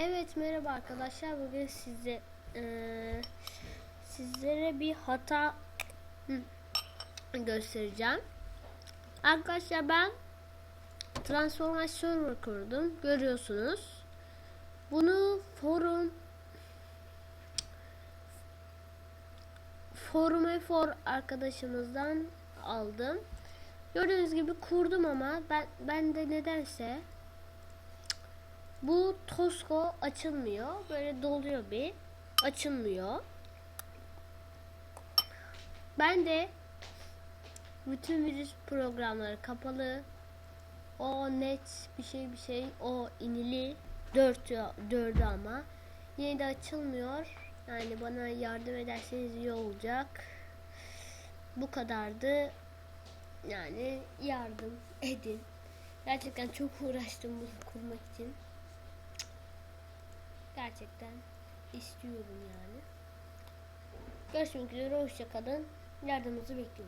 Evet merhaba arkadaşlar bugün size eee, sizlere bir hata göstereceğim. Arkadaşlar ben transformasyon kurdum görüyorsunuz. Bunu forum forum for arkadaşımızdan aldım. Gördüğünüz gibi kurdum ama ben ben de nedense bu Tosko açılmıyor. Böyle doluyor bir. Açılmıyor. Ben de bütün virüs programları kapalı. O net bir şey bir şey. O inili. Dört, dördü ama. Yine de açılmıyor. Yani bana yardım ederseniz iyi olacak. Bu kadardı. Yani yardım edin. Gerçekten çok uğraştım bunu kurmak için. Gerçekten istiyorum yani. Görüşmek üzere hoşçakalın. Yardımınızı bekliyorum.